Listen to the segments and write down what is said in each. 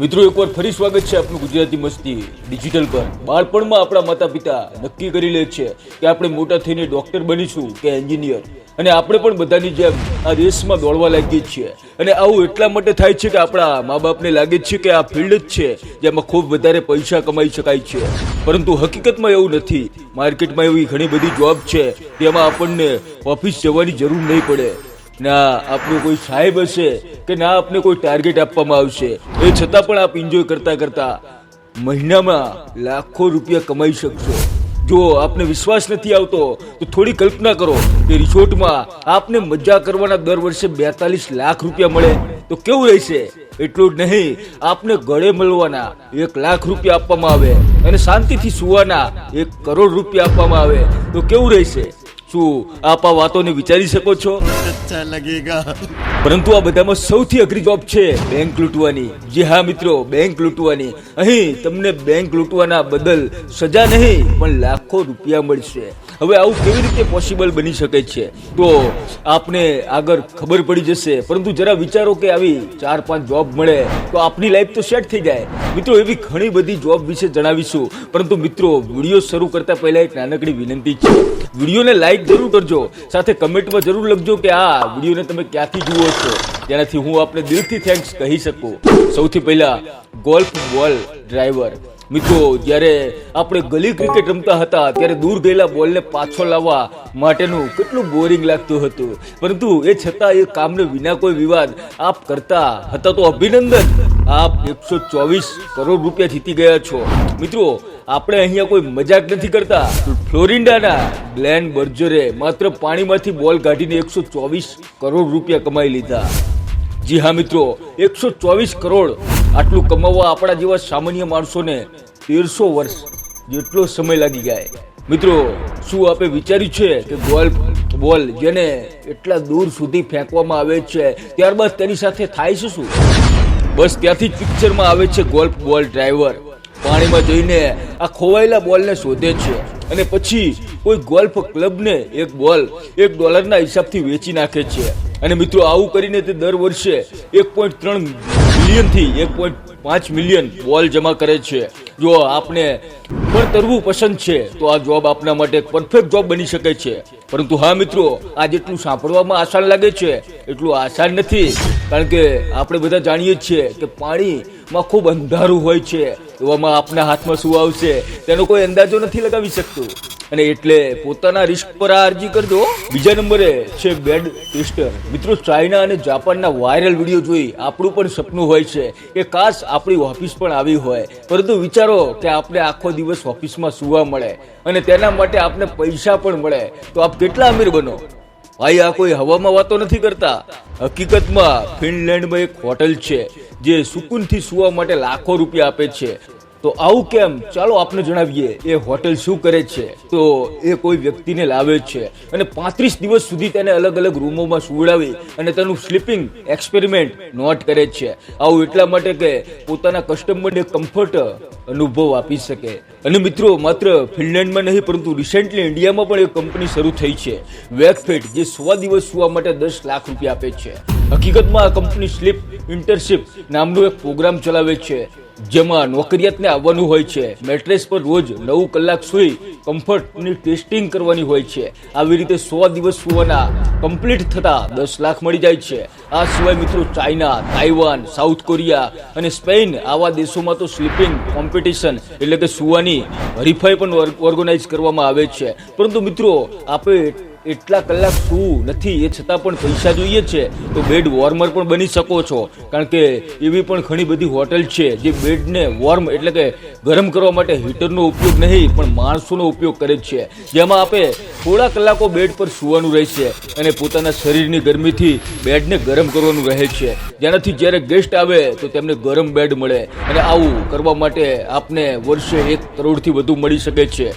મિત્રો, એકવાર ફરી સ્વાગત છે આપનું ગુજરાતી મસ્તી ડિજિટલ પર. બાળપણમાં આપણા માતા પિતા નક્કી કરી લે છે કે આપણે મોટા થઈને ડૉક્ટર બનીશું કે એન્જિનિયર. અને આપણે પણ બધાની જેમ આ રેસમાં દોડવા લાગીએ છીએ. અને આવું એટલા માટે થાય છે કે આપણા મા બાપને લાગે છે કે આ ફિલ્ડ જ છે જેમાં ખૂબ વધારે પૈસા કમાઈ શકાય છે. પરંતુ હકીકતમાં એવું નથી. માર્કેટમાં એવી ઘણી બધી જોબ છે તેમાં આપણને ઓફિસ જવાની જરૂર નહીં પડે. ના, આપનો કોઈ સાહેબ હશે કે ના, આપને કોઈ ટાર્ગેટ આપવામાં આવશે? એ છતાં પણ આપ એન્જોય કરતા કરતા મહિનામાં લાખો રૂપિયા કમાઈ શકશો. જો આપને વિશ્વાસ નથી આવતો, તો થોડી કલ્પના કરો કે રિસોર્ટમાં આપને મજા કરવાના દર વર્ષે બેતાલીસ લાખ રૂપિયા મળે. તો કેવું રહેશે? એટલું જ નહીં, આપને ગળે મળવાના એક લાખ રૂપિયા આપવામાં આવે અને શાંતિથી સુવાના એક કરોડ રૂપિયા આપવામાં આવે. તો કેવું રહેશે? શું આપ આ વાતોને વિચારી શકો છો? અચ્છા લગેગા. પરંતુ આ બધામાં સૌથી અઘરી જોબ છે બેંક લૂંટવાની. જી હા મિત્રો બેંક લૂંટવાની. અહીં તમને બેંક લૂંટવાના બદલ સજા નહીં પણ લાખો રૂપિયા મળશે. હવે આવું કેવી રીતે પોસિબલ બની શકે છે? તો આપને આગળ ખબર પડી જશે. પરંતુ જરા વિચારો કે આવી ચાર પાંચ જોબ મળે તો આપની લાઈફ તો સેટ થઈ જાય. મિત્રો એવી ઘણી બધી જોબ વિશે જણાવીશું. પરંતુ મિત્રો વીડિયો શરૂ કરતા પહેલા એક નાનકડી વિનંતી છે. વિડીયોને લાઈક જરૂર કરજો. સાથે કમેન્ટમાં જરૂર લખજો કે આ વિડીયોને તમે ક્યાંથી જુઓ છો? જેનાથી હું આપને દિલથી થેન્ક્સ કહી શકું. સૌથી પહેલા ગોલ્ફ બોલ ડ્રાઈવર મિત્રો, જ્યારે આપણે ગલી ક્રિકેટ રમતા હતા, ત્યારે દૂર ગયેલા બોલને પાછો લાવવા માટેનું કેટલું બોરિંગ લાગતું હતું. પરંતુ એ છતાં એ કામને વિના કોઈ વિવાદ આપ કરતા હતા. તો અભિનંદન. આપ એકસો ચોવીસ કરોડ રૂપિયા જીતી ગયા છો. મિત્રો, આપણે અહીંયા કોઈ મજાક નથી કરતા. ફ્લોરિન્ડાના ગ્લેન બર્જરે માત્ર પાણીમાંથી બોલ કાઢીને એકસો ચોવીસ કરોડ રૂપિયા કમાઈ લીધા. જી હા, મિત્રો, એકસો ચોવીસ કરોડ આટલું કમાવવા આપણા જેવા સામાન્ય માણસોને તેરસો વર્ષ જેટલો સમય લાગી જાય મિત્રો, શું આપે વિચાર્યું છે કે બોલ બોલ જેને એટલા દૂર સુધી ફેંકવામાં આવે છે, ત્યારબાદ તેની સાથે થાય છે શું? બસ ત્યાંથી જ પિક્ચરમાં આવે છે ગોલ્ફ બોલ ડ્રાઈવર પાણીમાં જઈને આ ખોવાયેલા બોલને શોધે છે. અને પછી કોઈ ગોલ્ફ ક્લબને એક બોલ એક ડોલરના હિસાબથી વેચી નાખે છે. અને મિત્રો, આવું કરીને તે દર વર્ષે એક પોઈન્ટ ત્રણ મિલિયનથી એક પોઈન્ટ પાંચ મિલિયન બોલ જમા કરે છે. જો આપને પણ તરવું પસંદ છે, તો આ જોબ આપના માટે એક પરફેક્ટ જોબ બની શકે છે. પરંતુ હા મિત્રો આ જેટલું સાંભળવામાં આસાન લાગે છે, એટલું આસાન નથી. કારણ કે આપણે બધા જાણીએ છીએ કે પાણીમાં ખૂબ અંધારું હોય છે, એવામાં આપના હાથમાં શું આવશે, તેનો કોઈ અંદાજો નથી લગાવી શકતું. અને એટલે પોતાના રિસ્ક પર આ અરજી કરજો બીજા નંબરે છે બેડ ટેસ્ટર મિત્રો ચાઇના અને જાપાનના વાયરલ વીડિયો જોઈ આપણું પણ સપનું હોય છે કે કાશ આપણી ઓફિસ પણ આવી હોય. પરંતુ વિચારો કે આપણે આખો દિવસ ઓફિસમાં સુવા મળે અને તેના માટે આપને પૈસા પણ મળે. તો આપ કેટલા અમીર બનો? ભાઈ, આ કોઈ હવામાં વાતો નથી કરતા. હકીકતમાં ફિનલેન્ડમાં એક હોટલ છે જે સુકૂનથી સુવા માટે લાખો રૂપિયા આપે છે. તો આવું કેમ? ચાલો આપને જણાવીએ, એ હોટેલ શું કરે છે? તો એ કોઈ વ્યક્તિને લાવે છે અને પાંત્રીસ દિવસ સુધી તેને અલગ અલગ રૂમોમાં સુવડાવી અને તેનું સ્લીપિંગ એક્સપેરિમેન્ટ નોટ કરે છે. આવું એટલા માટે કે પોતાના કસ્ટમરને કમ્ફર્ટ અનુભવ આપી શકે. અને મિત્રો, માત્ર ફિનલેન્ડમાં નહીં, પરંતુ રિસેન્ટલી ઇન્ડિયામાં પણ એક કંપની શરૂ થઈ છે. વેકફેટ જે સો દિવસ સુવા માટે દસ લાખ રૂપિયા આપે છે. હકીકતમાં આ કંપની સ્લીપ ઇન્ટરશિપ નામનો એક પ્રોગ્રામ ચલાવે છે. જેમાં નોકરિયાતને આવવાનું હોય છે. મેટ્રેસ પર રોજ નવ કલાક સુઈ કમ્ફર્ટની ટેસ્ટિંગ કરવાની હોય છે. આવી રીતે સો દિવસ સુવાના કમ્પ્લીટ થતા દસ લાખ મળી જાય છે. આ સિવાય મિત્રો ચાઇના, તાઇવાન, સાઉથ કોરિયા અને સ્પેન આવા દેશોમાં તો સ્લીપિંગ કોમ્પિટિશન એટલે કે સુવાની હરીફાઈ પણ ઓર્ગેનાઇઝ કરવામાં આવે છે. પરંતુ મિત્રો આપણે એટલા કલાક શું નથી, એ છતાં પણ પૈસા જોઈએ છે. તો બેડ વોર્મર પણ બની શકો છો. કારણ કે એવી પણ ઘણી બધી હોટલ છે જે બેડને વોર્મ એટલે કે ગરમ કરવા માટે હીટરનો ઉપયોગ નહીં, પણ માણસોનો ઉપયોગ કરે છે. જેમાં આપણે થોડા કલાકો બેડ પર સૂવાનું રહેશે અને પોતાના શરીરની ગરમીથી બેડને ગરમ કરવાનું રહે છે. જેનાથી જ્યારે ગેસ્ટ આવે તો તેમને ગરમ બેડ મળે. અને આવું કરવા માટે આપને વર્ષે એક કરોડથી વધુ મળી શકે છે.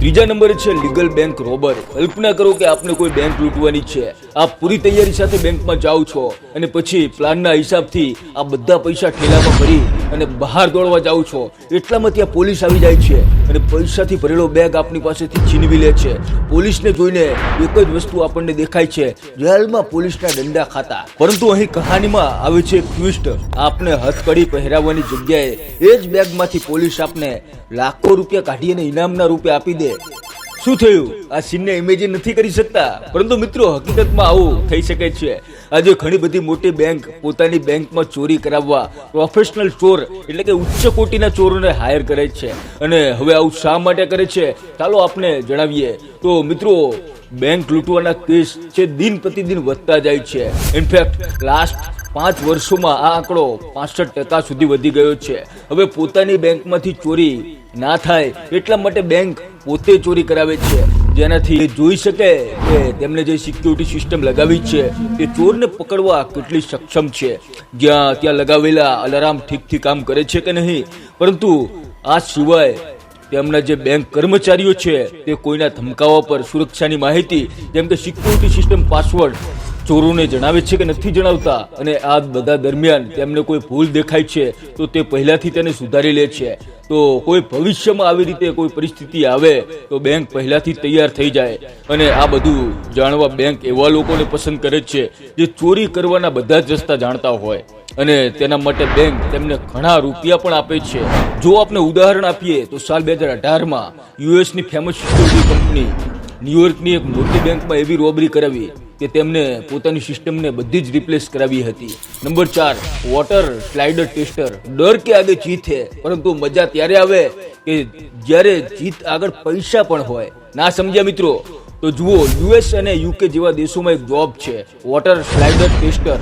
ત્રીજા નંબરે છે લીગલ બેંક રોબર. કલ્પના કરો કે આપને કોઈ બેંક લૂંટવાની છે. આપ પૂરી તૈયારી સાથે બેંકમાં જાઓ છો અને પછી પ્લાનના હિસાબથી આ બધા પૈસા ઠેલામાં ભરી અને બહાર દોડવા જાઓ છો. એટલામાં ત્યાં પોલીસ આવી જાય છે અને પૈસાથી ભરેલો બેગ આપની પાસેથી છીનવી લે છે. પોલીસને જોઈને એક જ વસ્તુ આપણને દેખાય છે, જેલમાં પોલીસના દંડા ખાતા. પરંતુ અહીં કહાનીમાં આવે છે ટ્વિસ્ટ આપને હથકડી પહેરાવવાની જગ્યાએ એ જ બેગમાંથી પોલીસ આપને લાખો રૂપિયા કાઢી અને ઇનામના રૂપે આપી દે. શું થયું? આ સીનને ઇમેજિન નથી કરી શકતા. પરંતુ મિત્રો, હકીકતમાં આવું થઈ શકે છે. આજે ઘણી બધી મોટી બેંક પોતાની બેંકમાં ચોરી કરાવવા પ્રોફેશનલ ચોર, એટલે કે ઉચ્ચ કોટીના ચોરોને હાયર કરે છે. અને હવે આવું શા માટે કરે છે? ચાલો આપને જણાવીએ. તો મિત્રો બેંક લૂંટવાના કેસ છે, દિન પ્રતિદિન વધતા જાય છે. ઇનફેક્ટ લાસ્ટ પાંચ વર્ષોમાં આ આંકડો પાસઠ ટકા સુધી વધી ગયો છે. હવે પોતાની બેંકમાંથી ચોરી ના થાય એટલા માટે બેંક પોતે ચોરી કરાવે છે. જેનાથી જોઈ શકે કે તેમણે જે સિક્યુરિટી સિસ્ટમ લગાવી છે તે ચોરને પકડવા કેટલી સક્ષમ છે. જ્યાં ત્યાં લગાવેલા અલાર્મ ઠીકથી કામ કરે છે કે નહીં? પરંતુ આ સિવાય તેમના જે બેંક કર્મચારીઓ છે, તે કોઈના ધમકાવા પર સુરક્ષાની માહિતી, જેમ કે સિક્યુરિટી સિસ્ટમ પાસવર્ડ ચોરોને જણાવે છે કે નથી જણાવતા અને આ બધા દરમિયાન તેમને કોઈ ભૂલ દેખાય છે, તો તે પહેલાથી તેને સુધારી લે છે. તો કોઈ ભવિષ્યમાં આવી રીતે કોઈ પરિસ્થિતિ આવે, તો બેંક પહેલાથી તૈયાર થઈ જાય. અને આ બધું જાણવા બેંક એવા લોકોને પસંદ કરે છે, જે ચોરી કરવાના બધા જ રસ્તા જાણતા હોય. અને તેના માટે બેંક તેમને ઘણા રૂપિયા પણ આપે છે. જો આપણે ઉદાહરણ આપીએ, તો સાલ બે હજાર અઢારમાં યુએસની ફેમસ કંપની ન્યુયોર્કની એક મોટી બેંકમાં એવી રોબરી કરાવી. કે તેમને પોતાની સિસ્ટમને બધી જ રિપ્લેસ કરાવી હતી. નંબર ચાર વોટર સ્લાઇડર ટેસ્ટર ડર કે આગે જીત હે, પરંતુ મજા ત્યારે આવે કે જ્યારે જીત આગળ પૈસા પણ હોય. ના સમજ્યા મિત્રો? તો જુઓ યુએસ અને યુકે જેવા દેશોમાં એક જોબ છે વોટર સ્લાઇડર ટેસ્ટર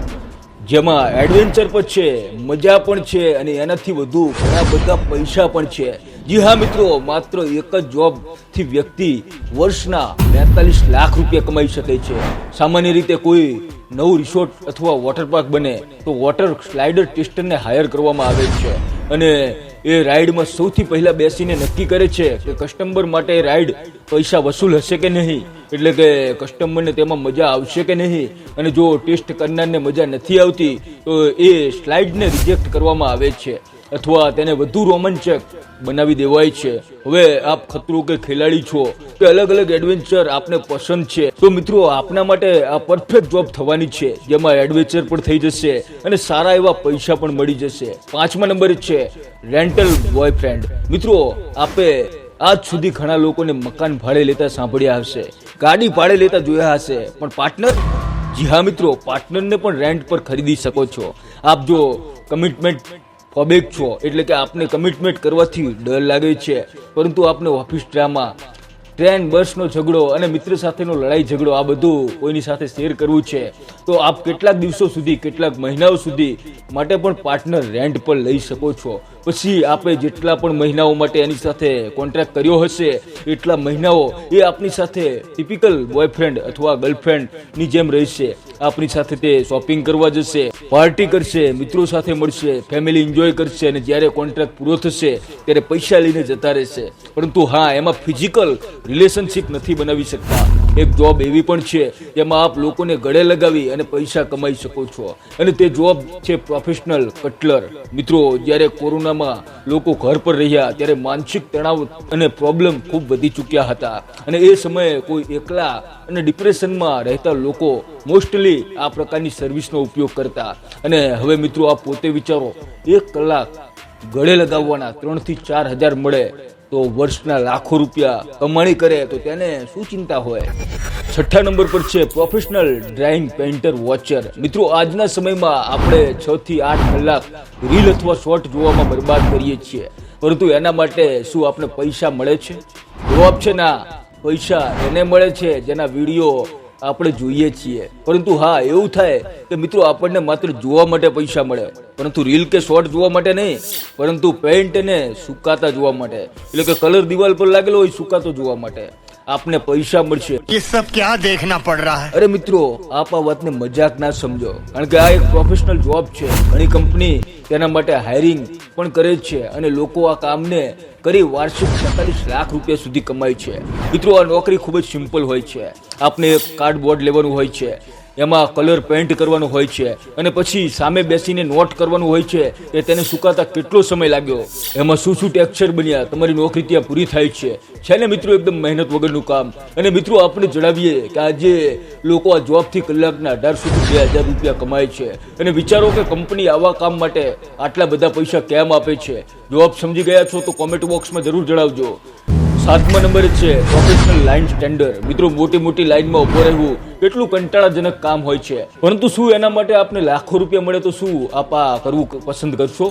જેમાં એડવેન્ચર પણ છે, મજા પણ છે અને એનાથી વધુ ઘણા બધા પૈસા પણ છે. જી હા મિત્રો, માત્ર એક જ જોબથી વ્યક્તિ વર્ષના બેતાલીસ લાખ રૂપિયા કમાઈ શકે છે. સામાન્ય રીતે કોઈ નવું રિસોર્ટ અથવા વોટર પાર્ક બને તો વોટર સ્લાઇડર ટેસ્ટરને હાયર કરવામાં આવે છે. અને એ રાઈડમાં સૌથી પહેલા બેસીને નક્કી કરે છે કે કસ્ટમર માટે રાઈડ પૈસા વસૂલ હશે કે નહીં. એટલે કે કસ્ટમરને તેમાં મજા આવશે કે નહીં. અને જો ટેસ્ટ કરનારને મજા નથી આવતી, તો એ સ્લાઇડને રિજેક્ટ કરવામાં આવે છે. અથવા તેને વધુ રોમાંચક બનાવી દેવાય છે. હવે આપ ખતરો કે ખેલાડી છો કે અલગ અલગ એડવેન્ચર આપને પસંદ છે. તો મિત્રો, આપના માટે આ પરફેક્ટ જોબ થવાની છે, જેમાં એડવેન્ચર પણ થઈ જશે અને સારા એવા પૈસા પણ મળી જશે. પાંચમા નંબર છે રેન્ટલ બોયફ્રેન્ડ મિત્રો, આપે આજ સુધી ઘણા લોકોને મકાન ભાડે લેતા સાંભળ્યા હશે. ગાડી ભાડે લેતા જોયા હશે, પણ પાર્ટનર જી હા મિત્રો પાર્ટનરને પણ રેન્ટ પર ખરીદી શકો છો. આપ જો કમિટમેન્ટ ફોબેક છો એટલે કે આપને કમિટમેન્ટ કરવાથી ડર લાગે છે. પરંતુ આપને ઓફિસ ડ્રામા ટ્રેન, બસનો ઝઘડો અને મિત્ર સાથેનો લડાઈ ઝઘડો, આ બધું કોઈની સાથે શેર કરવું છે. તો આપ કેટલાક દિવસો સુધી, કેટલાક મહિનાઓ સુધી માટે પણ પાર્ટનર રેન્ટ પર લઈ શકો છો. પછી આપે જેટલા પણ મહિનાઓ માટે એની સાથે કોન્ટ્રાક્ટ કર્યો હશે, એટલા મહિનાઓ એ આપની સાથે ટિપિકલ બોયફ્રેન્ડ અથવા ગર્લફ્રેન્ડની જેમ રહેશે. આપની સાથે તે શોપિંગ કરવા જશે પાર્ટી કરશે, મિત્રો સાથે મળશે ફેમિલી એન્જોય કરશે અને જ્યારે કોન્ટ્રાક્ટ પૂરો થશે, ત્યારે પૈસા લઈને જતા રહેશે. પરંતુ હા, એમાં ફિઝિકલ રિલેશનશિપ નથી બનાવી શકતા. એક જોબ એવી પણ છે જેમાં આપ લોકોને ગળે લગાવી અને પૈસા કમાઈ શકો છો. અને તે જોબ છે પ્રોફેશનલ કટલર મિત્રો, જ્યારે કોરોનામાં લોકો ઘર પર રહ્યા, ત્યારે માનસિક તણાવ અને પ્રોબ્લેમ ખૂબ વધી ચૂક્યા હતા. અને એ સમયે કોઈ એકલા અને ડિપ્રેશનમાં રહેતા લોકો મોસ્ટલી આ પ્રકારની સર્વિસનો ઉપયોગ કરતા. અને હવે મિત્રો, આપ પોતે વિચારો, એક કલાક ગળે લગાવવાના ત્રણથી ચાર હજાર મળે. તો વર્ષના લાખો રૂપિયા કમાણી કરે તો તેને શું ચિંતા હોય? છઠ્ઠા નંબર પર છે પ્રોફેશનલ ડ્રાઇંગ પેઇન્ટર વોચર મિત્રો, આજના સમયમાં આપણે છ થી આઠ કલાક રીલ અથવા શોર્ટ જોવામાં બરબાદ કરીએ છીએ. પરંતુ એના માટે શું આપણે પૈસા મળે છે? જવાબ છે ના. પૈસા એને મળે છે જેના વીડિયો આપણે જોઈએ છીએ પરંતુ હા એવું થાય કે મિત્રો આપણને માત્ર જોવા માટે પૈસા મળે પરંતુ રીલ કે શોર્ટ જોવા માટે નહીં પરંતુ પેઇન્ટ ને સુકાતા જોવા માટે એટલે કે કલર દિવાલ પર લાગેલો હોય સુકાતો જોવા માટે આપને પૈસા મળશે ये सब क्या देखना पड़ रहा है અરે મિત્રો આપ આ વાતને મજાક ના સમજો કારણ કે આ એક પ્રોફેશનલ જોબ છે ઘણી કંપની તેના માટે હાયરિંગ પણ કરે જ છે અને લોકો આ કામને કરી વાર્ષિક સત્તાવીસ લાખ રૂપિયા સુધી કમાય છે. મિત્રો, આ નોકરી ખૂબ જ સિમ્પલ હોય છે. આપને કાર્ડબોર્ડ લેવાનું હોય છે. એમાં કલર પેઇન્ટ કરવાનો હોય છે. અને પછી સામે બેસીને નોટ કરવાનું હોય છે. કે તેને સુકાતા કેટલો સમય લાગ્યો? એમાં શું શું ટેક્સચર બન્યા? તમારી નોકરી ત્યાં પૂરી થાય છે. છે ને મિત્રો એકદમ મહેનત વગરનું કામ. અને મિત્રો આપણે જણાવીએ કે આજે લોકો આ જોબથી કલાકના અઢારસો થી બે હજાર રૂપિયા કમાય છે. અને વિચારો કે કંપની આવા કામ માટે આટલા બધા પૈસા કેમ આપે છે? જોબ સમજી ગયા છો તો કોમેન્ટ બોક્સમાં જરૂર જણાવજો. સાતમા નંબર છે પ્રોફેશનલ લાઇન સ્ટેન્ડર મિત્રો, મોટી મોટી લાઇનમાં ઊભો રહેવું કેટલું કંટાળાજનક કામ હોય છે. પરંતુ શું એના માટે આપને લાખો રૂપિયા મળે તો શું આપ કરવું પસંદ કરશો?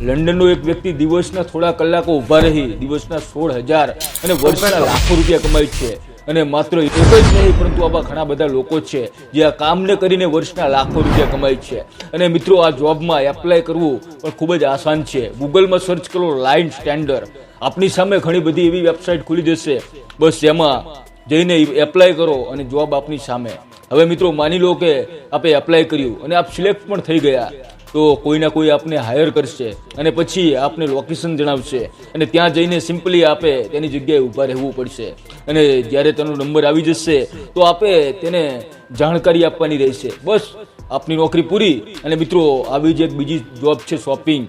લંડનનો એક વ્યક્તિ દિવસના થોડા કલાકો ઊભા રહી, દિવસના સોળ હજાર અને વર્ષના લાખો રૂપિયા કમાય છે. અને માત્ર એક જ નહીં, પરંતુ આવા ઘણા બધા લોકો છે, જે આ કામને કરીને વર્ષના લાખો રૂપિયા કમાય છે. અને મિત્રો, આ જોબમાં એપ્લાય કરવું પણ ખૂબ જ આસાન છે. ગૂગલમાં સર્ચ કરો લાઇન સ્ટેન્ડર આપની સામે ઘણી બધી એવી વેબસાઇટ ખુલી જશે. બસ એમાં જઈને એપ્લાય કરો અને જોબ આપની સામે. હવે મિત્રો માની લો કે આપે એપ્લાય કર્યું અને આપ સિલેક્ટ પણ થઈ ગયા, તો કોઈ ના કોઈ આપને હાયર કરશે અને પછી આપને લોકેશન જણાવશે અને ત્યાં જઈને સિમ્પલી આપે તેની જગ્યાએ ઊભા રહેવું પડશે. અને જ્યારે તેનો નંબર આવી જશે, તો આપે તેને જાણકારી આપવાની રહેશે. બસ આપની નોકરી પૂરી અને મિત્રો આવી જ એક બીજી જોબ છે શોપિંગ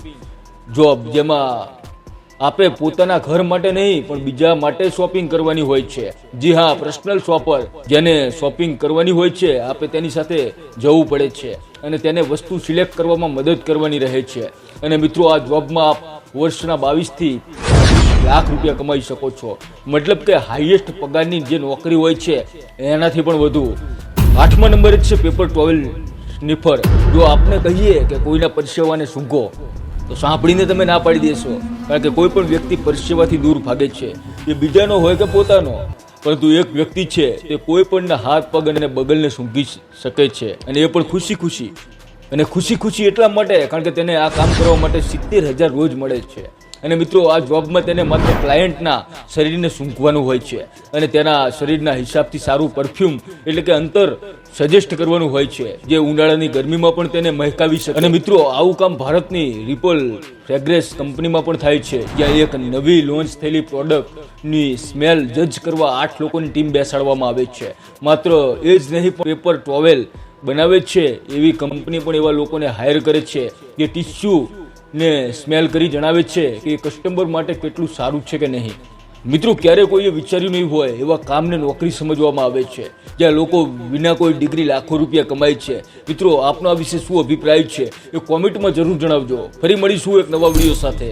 જોબ જેમાં આપે પોતાના ઘર માટે નહીં, પણ બીજા માટે શોપિંગ કરવાની હોય છે. જી હા પર્સનલ શોપર જેને શોપિંગ કરવાની હોય છે, આપે તેની સાથે જવું પડે છે અને તેને વસ્તુ સિલેક્ટ કરવામાં મદદ કરવાની રહે છે. અને મિત્રો, આ જોબમાં આપ વર્ષના બાવીસથી લાખ રૂપિયા કમાઈ શકો છો. મતલબ કે હાઈએસ્ટ પગારની જે નોકરી હોય છે, એનાથી પણ વધુ. આઠમા નંબરે છે પેપર ટોવેલ સ્નિફર જો આપને કહીએ કે કોઈના પરસેવાને સૂંઘો, તો સાંભળીને તમે ના પાડી દેશો. કારણ કે કોઈ પણ વ્યક્તિ પરસેવાથી દૂર ભાગે છે, એ બીજાનો હોય કે પોતાનો, પરંતુ એક વ્યક્તિ છે, તે કોઈ પણના હાથ, પગ અને બગલને સૂંઘી શકે છે અને એ પણ ખુશી ખુશી અને ખુશી ખુશી એટલા માટે, કારણ કે તેને આ કામ કરવા માટે સિત્તેર હજાર રોજ મળે છે. અને મિત્રો, આ જોબમાં તેને માત્ર ક્લાયન્ટના શરીરને સૂંઘવાનું હોય છે અને તેના શરીરના હિસાબથી સારું પરફ્યુમ એટલે કે અંતર સજેસ્ટ કરવાનું હોય છે, જે ઉનાળાની ગરમીમાં પણ તેને મહેકાવી શકે. અને મિત્રો, આવું કામ ભારતની રિપલ ફ્રેગ્રેસ કંપનીમાં પણ થાય છે, જ્યાં એક નવી લોન્ચ થયેલી પ્રોડક્ટની સ્મેલ જજ કરવા આઠ લોકોની ટીમ બેસાડવામાં આવે છે. માત્ર એ જ નહીં પેપર ટોવેલ બનાવે છે, એવી કંપની પણ એવા લોકોને હાયર કરે છે કે ટિશ્યુ ને સ્મેલ કરી જણાવે છે કે એ કસ્ટમર માટે કેટલું સારું છે કે નહીં. મિત્રો, ક્યારે કોઈએ વિચાર્યું નહીં હોય એવા કામને નોકરી સમજવામાં આવે છે, જ્યાં લોકો વિના કોઈ ડિગ્રી લાખો રૂપિયા કમાય છે. મિત્રો, આપનો આ વિશે શું અભિપ્રાય છે એ કોમેન્ટમાં જરૂર જણાવજો. ફરી મળીશું એક નવા વીડિયો સાથે.